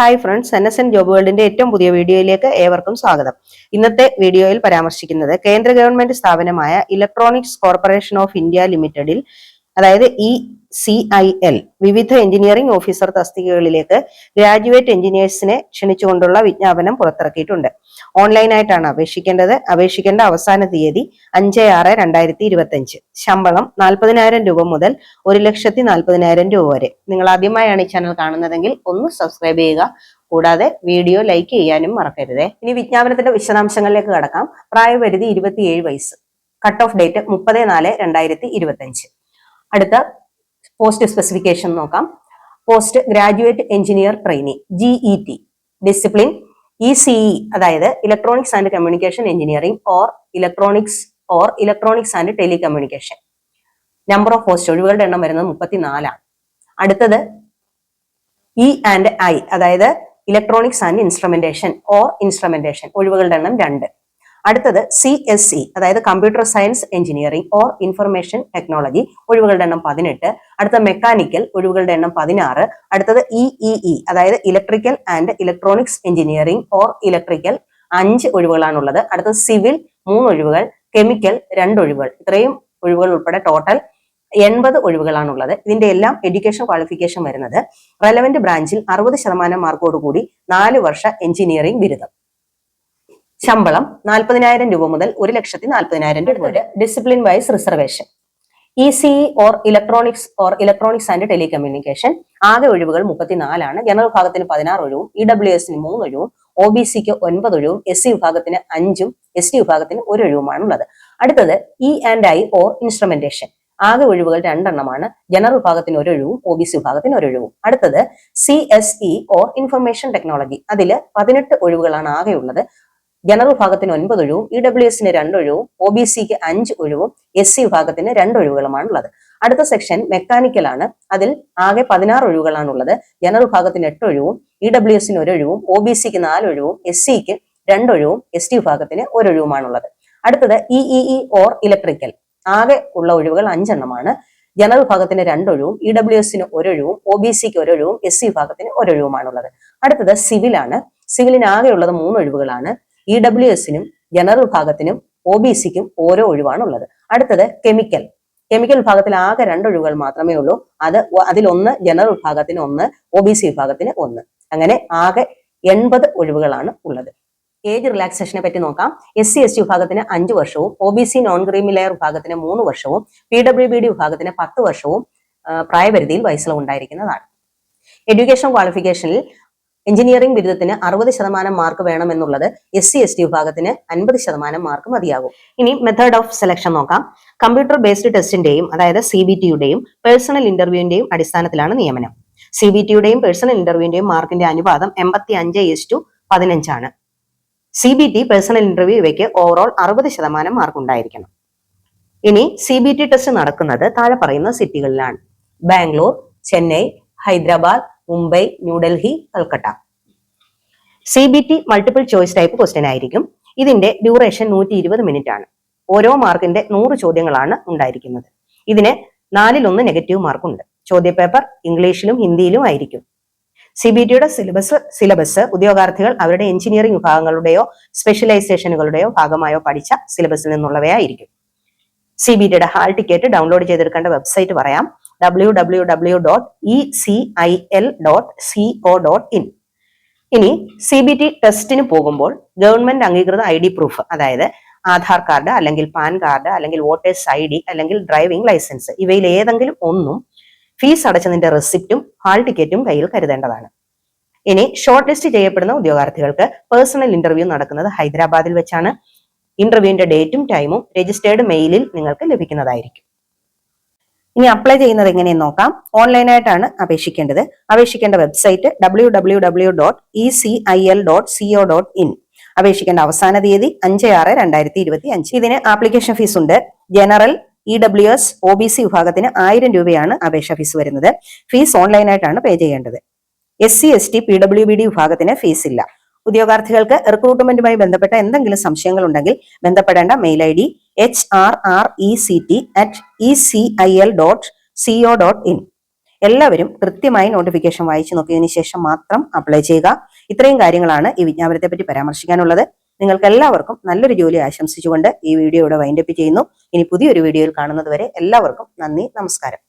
Hi friends N S N job വേൾഡിന്റെ ഏറ്റവും പുതിയ വീഡിയോയിലേക്ക് ഏവർക്കും സ്വാഗതം. ഇന്നത്തെ വീഡിയോയിൽ പരാമർശിക്കുന്നത് കേന്ദ്ര ഗവൺമെന്റ് സ്ഥാപനമായ ഇലക്ട്രോണിക്സ് കോർപ്പറേഷൻ ഓഫ് ഇന്ത്യ ലിമിറ്റഡിൽ അതായത് ഇ സി ഐ എൽ വിവിധ എഞ്ചിനീയറിംഗ് ഓഫീസർ തസ്തികകളിലേക്ക് ഗ്രാജുവേറ്റ് എഞ്ചിനീയേഴ്സിനെ ക്ഷണിച്ചുകൊണ്ടുള്ള വിജ്ഞാപനം പുറത്തിറക്കിയിട്ടുണ്ട്. ഓൺലൈനായിട്ടാണ് അപേക്ഷിക്കേണ്ടത്. അപേക്ഷിക്കേണ്ട അവസാന തീയതി അഞ്ച് ആറ് രണ്ടായിരത്തി ഇരുപത്തി അഞ്ച് ശമ്പളം നാൽപ്പതിനായിരം രൂപ മുതൽ ഒരു ലക്ഷത്തി നാൽപ്പതിനായിരം രൂപ വരെ. നിങ്ങൾ ആദ്യമായാണ് ഈ ചാനൽ കാണുന്നതെങ്കിൽ ഒന്ന് സബ്സ്ക്രൈബ് ചെയ്യുക. കൂടാതെ വീഡിയോ ലൈക്ക് ചെയ്യാനും മറക്കരുതേ. ഇനി വിജ്ഞാപനത്തിന്റെ വിശദാംശങ്ങളിലേക്ക് കടക്കാം. പ്രായപരിധി ഇരുപത്തിയേഴ് വയസ്സ്. കട്ട് ഓഫ് ഡേറ്റ് മുപ്പത് നാല് രണ്ടായിരത്തി ഇരുപത്തി അഞ്ച് അടുത്ത പോസ്റ്റ് സ്പെസിഫിക്കേഷൻ നോക്കാം. Post graduate engineer trainee G E T discipline E C E അതായത് electronics and communication engineering or electronics or electronics and telecommunication number of post ഒഴിവുകളുടെ എണ്ണം വരുന്നത് മുപ്പത്തിനാലാണ്. അടുത്തത് ഇ ആൻഡ് ഐ അതായത് electronics and instrumentation or instrumentation ഒഴിവുകളുടെ എണ്ണം രണ്ട്. അടുത്തത് C S C അതായത് computer science engineering or information technology ഒഴിവുകളുടെ എണ്ണം പതിനെട്ട്. അടുത്ത മെക്കാനിക്കൽ ഒഴിവുകളുടെ എണ്ണം പതിനാറ്. അടുത്തത് ഇ ഇ ഇ അതായത് electrical and electronics engineering or electrical അഞ്ച് ഒഴിവുകളാണുള്ളത്. അടുത്തത് സിവിൽ മൂന്ന് ഒഴിവുകൾ. കെമിക്കൽ രണ്ട് ഒഴിവുകൾ. ഇത്രയും ഒഴിവുകൾ ഉൾപ്പെടെ ടോട്ടൽ എൺപത് ഒഴിവുകളാണുള്ളത്. ഇതിന്റെ എല്ലാം എഡ്യൂക്കേഷൻ ക്വാളിഫിക്കേഷൻ വരുന്നത് റെലവന്റ് ബ്രാഞ്ചിൽ അറുപത് ശതമാനം മാർക്കോടുകൂടി നാല് വർഷ എഞ്ചിനീയറിംഗ് ബിരുദം. ശമ്പളം നാൽപ്പതിനായിരം രൂപ മുതൽ ഒരു ലക്ഷത്തി നാൽപ്പതിനായിരം രൂപ വരെ. Discipline wise reservation E C or electronics or electronics and telecommunication ആകെ ഒഴിവുകൾ മുപ്പത്തിനാലാണ്. ജനറൽ വിഭാഗത്തിന് പതിനാറ് ഒഴിവും ഇ ഡബ്ല്യു എസിന് മൂന്ന് ഒഴിവും ഒ ബി സിക്ക് ഒൻപത് ഒഴിവും എസ് സി വിഭാഗത്തിന് അഞ്ചും എസ് ടി വിഭാഗത്തിന് ഒരു ഒഴിവുമാണ് ഉള്ളത് അടുത്തത് E and I or instrumentation ആകെ ഒഴിവുകൾ രണ്ടെണ്ണമാണ്. ജനറൽ വിഭാഗത്തിന് ഒരു ഒഴിവും ഒ ബി സി വിഭാഗത്തിന് ഒരു ഒഴിവും. അടുത്തത് C S E or information technology അതിൽ പതിനെട്ട് ഒഴിവുകളാണ് ആകെയുള്ളത്. ജനറൽ വിഭാഗത്തിന് ഒൻപത് ഒഴിവും ഇ ഡബ്ല്യു എസിന് രണ്ട് ഒഴിവും ഒ ബി സിക്ക് അഞ്ച് ഒഴിവും എസ് സി വിഭാഗത്തിന് രണ്ട് ഒഴിവുകളുമാണ് ഉള്ളത് അടുത്ത സെക്ഷൻ മെക്കാനിക്കൽ ആണ്. അതിൽ ആകെ പതിനാറ് ഒഴിവുകളാണ് ഉള്ളത് ജനറൽ വിഭാഗത്തിന് എട്ട് ഒഴിവും ഇ ഡബ്ല്യു എസിന് ഒരു ഒഴിവും ഒ ബി സിക്ക് നാല് ഒഴിവും എസ് സിക്ക് രണ്ട് ഒഴിവും എസ് ടി വിഭാഗത്തിന് ഒരു ഒഴിവുമാണുള്ളത്. അടുത്തത് ഇ ഇ ഓർ ഇലക്ട്രിക്കൽ ആകെ ഉള്ള ഒഴിവുകൾ അഞ്ചെണ്ണമാണ്. ജനറൽ വിഭാഗത്തിന് രണ്ടൊഴിവും ഇ ഡബ്ല്യു എസിന് ഒരൊഴിവും ഒ ബി സിക്ക് ഒരൊഴിവും എസ് സി വിഭാഗത്തിന് ഒരൊഴിവുമാണുള്ളത് അടുത്തത് സിവിലാണ് സിവിലിന് ആകെയുള്ളത് മൂന്ന് ഒഴിവുകളാണ്. ഇ ഡബ്ല്യു എസിനും ജനറൽ വിഭാഗത്തിനും ഒ ബി സിക്കും ഓരോ ഒഴിവാണ് ഉള്ളത് അടുത്തത് കെമിക്കൽ. കെമിക്കൽ വിഭാഗത്തിൽ ആകെ രണ്ട് ഒഴിവുകൾ മാത്രമേ ഉള്ളൂ. അത് അതിലൊന്ന് ജനറൽ വിഭാഗത്തിന് ഒന്ന് ഒ ബി സി വിഭാഗത്തിന് ഒന്ന്. അങ്ങനെ ആകെ എൺപത് ഒഴിവുകളാണ് ഉള്ളത്. ഏജ് റിലാക്സേഷനെ പറ്റി നോക്കാം. എസ് സി എസ് ടി വിഭാഗത്തിന് അഞ്ച് വർഷവും O B C non creamy layer വിഭാഗത്തിന് മൂന്ന് വർഷവും പി ഡബ്ല്യു ബി ഡി വിഭാഗത്തിന് പത്ത് വർഷവും പ്രായപരിധിയിൽ വയസ്സിലുണ്ടായിരിക്കുന്നതാണ് എഡ്യൂക്കേഷൻ ക്വാളിഫിക്കേഷനിൽ എഞ്ചിനീയറിംഗ് ബിരുദത്തിന് അറുപത് ശതമാനം മാർക്ക് വേണമെന്നുള്ളത് എസ് സി എസ് ടി വിഭാഗത്തിന് അൻപത് ശതമാനം മാർക്ക് മതിയാകും. ഇനി മെത്തേഡ് ഓഫ് സെലക്ഷൻ നോക്കാം. കമ്പ്യൂട്ടർ ബേസ്ഡ് ടെസ്റ്റിന്റെയും അതായത് സി ബി ടിയുടെയും പേഴ്സണൽ ഇന്റർവ്യൂവിന്റെയും അടിസ്ഥാനത്തിലാണ് നിയമനം. സി ബി ടിയുടെയും പേഴ്സണൽ ഇന്റർവ്യൂവിന്റെയും മാർക്കിന്റെ അനുപാതം എൺപത്തി അഞ്ച് is to പതിനഞ്ചാണ് C B T personal interview ഇവയ്ക്ക് ഓവറോൾ അറുപത് ശതമാനം മാർക്ക് ഉണ്ടായിരിക്കണം. ഇനി സി ബി ടി ടെസ്റ്റ് നടക്കുന്നത് താഴെ പറയുന്ന സിറ്റികളിലാണ് Bangalore Chennai Hyderabad Mumbai New Delhi Calcutta. C B T multiple choice type question ആയിരിക്കും. ഇതിന്റെ ഡ്യൂറേഷൻ നൂറ്റി ഇരുപത് മിനിറ്റ് ആണ്. ഓരോ മാർക്കിന്റെ നൂറ് ചോദ്യങ്ങളാണ് ഉണ്ടായിരിക്കുന്നത്. ഇതിന് നാലിലൊന്ന് നെഗറ്റീവ് മാർക്കുണ്ട് ചോദ്യപേപ്പർ ഇംഗ്ലീഷിലും ഹിന്ദിയിലും ആയിരിക്കും. സി ബി ടിയുടെ സിലബസ് സിലബസ് ഉദ്യോഗാർത്ഥികൾ അവരുടെ എഞ്ചിനീയറിംഗ് വിഭാഗങ്ങളുടെയോ സ്പെഷ്യലൈസേഷനുകളുടെയോ ഭാഗമായോ പഠിച്ച സിലബസിൽ നിന്നുള്ളവയായിരിക്കും. സി ബി ടിയുടെ ഹാൾ ടിക്കറ്റ് ഡൗൺലോഡ് ചെയ്തെടുക്കേണ്ട വെബ്സൈറ്റ് പറയാം. W W W dot E C I L dot C O dot in ഇനി സി ബി ടി ടെസ്റ്റിന് പോകുമ്പോൾ ഗവൺമെന്റ് അംഗീകൃത ഐ ഡി പ്രൂഫ് അതായത് ആധാർ കാർഡ് അല്ലെങ്കിൽ പാൻ കാർഡ് അല്ലെങ്കിൽ വോട്ടേഴ്സ് ഐ ഡി അല്ലെങ്കിൽ ഡ്രൈവിംഗ് ലൈസൻസ് ഇവയിൽ ഏതെങ്കിലും ഒന്നും ഫീസ് അടച്ചതിന്റെ റെസിപ്റ്റും ഹാൾ ടിക്കറ്റും കയ്യിൽ കരുതേണ്ടതാണ്. ഇനി ഷോർട്ട് ലിസ്റ്റ് ചെയ്യപ്പെടുന്ന ഉദ്യോഗാർത്ഥികൾക്ക് പേഴ്സണൽ ഇന്റർവ്യൂ നടക്കുന്നത് ഹൈദരാബാദിൽ വെച്ചാണ്. ഇന്റർവ്യൂവിന്റെ ഡേറ്റും ടൈമും രജിസ്റ്റേർഡ് മെയിലിൽ നിങ്ങൾക്ക് ലഭിക്കുന്നതായിരിക്കും. ഇനി അപ്ലൈ ചെയ്യുന്നത് എങ്ങനെയെന്ന് നോക്കാം. ഓൺലൈനായിട്ടാണ് അപേക്ഷിക്കേണ്ടത്. അപേക്ഷിക്കേണ്ട website W W W dot E C I L dot C O dot in അപേക്ഷിക്കേണ്ട അവസാന തീയതി അഞ്ച് ആറ് രണ്ടായിരത്തി ഇരുപത്തി അഞ്ച്. ഇതിന് ആപ്ലിക്കേഷൻ ഫീസ് ഉണ്ട്. General E W S O B C വിഭാഗത്തിന് ആയിരം രൂപയാണ് അപേക്ഷാ ഫീസ് വരുന്നത്. ഫീസ് ഓൺലൈനായിട്ടാണ് പേ ചെയ്യേണ്ടത്. S C S T P W B D വിഭാഗത്തിന് ഫീസ് ഇല്ല. ഉദ്യോഗാർത്ഥികൾക്ക് റിക്രൂട്ട്മെന്റുമായി ബന്ധപ്പെട്ട എന്തെങ്കിലും സംശയങ്ങൾ ഉണ്ടെങ്കിൽ ബന്ധപ്പെടേണ്ട mail I D H R R E C T at E C I L dot co dot in എല്ലാവരും കൃത്യമായി നോട്ടിഫിക്കേഷൻ വായിച്ചു നോക്കിയതിനു ശേഷം മാത്രം അപ്ലൈ ചെയ്യുക. ഇത്രയും കാര്യങ്ങളാണ് ഈ വിജ്ഞാപനത്തെ പറ്റി പരാമർശിക്കാനുള്ളത്. നിങ്ങൾക്ക് എല്ലാവർക്കും നല്ലൊരു ജോലി ആശംസിച്ചുകൊണ്ട് ഈ വീഡിയോ ഇവിടെ വൈൻഡപ്പ് ചെയ്യുന്നു. ഇനി പുതിയൊരു വീഡിയോയിൽ കാണുന്നതുവരെ എല്ലാവർക്കും നന്ദി നമസ്കാരം.